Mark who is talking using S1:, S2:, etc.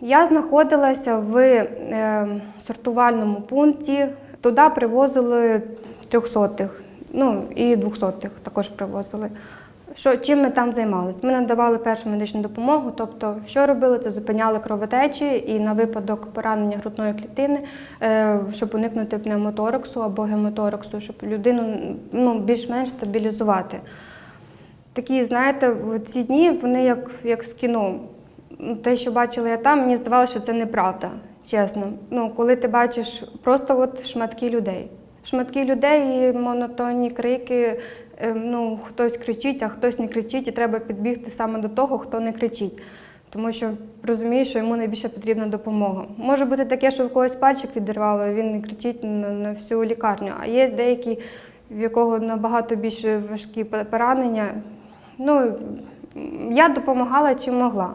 S1: Я знаходилася в е, сортувальному пункті. Туди привозили трьохсотих, ну і двохсотих також привозили. Що, чим ми там займалися? Ми надавали першу медичну допомогу, тобто, що робили, це зупиняли кровотечі і на випадок поранення грудної клітини, е, щоб уникнути пневмотораксу або гемотораксу, щоб людину ну, більш-менш стабілізувати. Такі, знаєте, в ці дні вони як, як з кіно. Те, що бачила я там, мені здавалося, що це неправда, чесно. Ну, коли ти бачиш просто от шматки людей. Шматки людей і монотонні крики. е, Ну, хтось кричить, а хтось не кричить, і треба підбігти саме до того, хто не кричить. Тому що розумієш, що йому найбільше потрібна допомога. Може бути таке, що в когось пальчик відірвало, і він не кричить на, на всю лікарню. А є деякі, в якого набагато більш важкі поранення. Ну, я допомагала чим могла.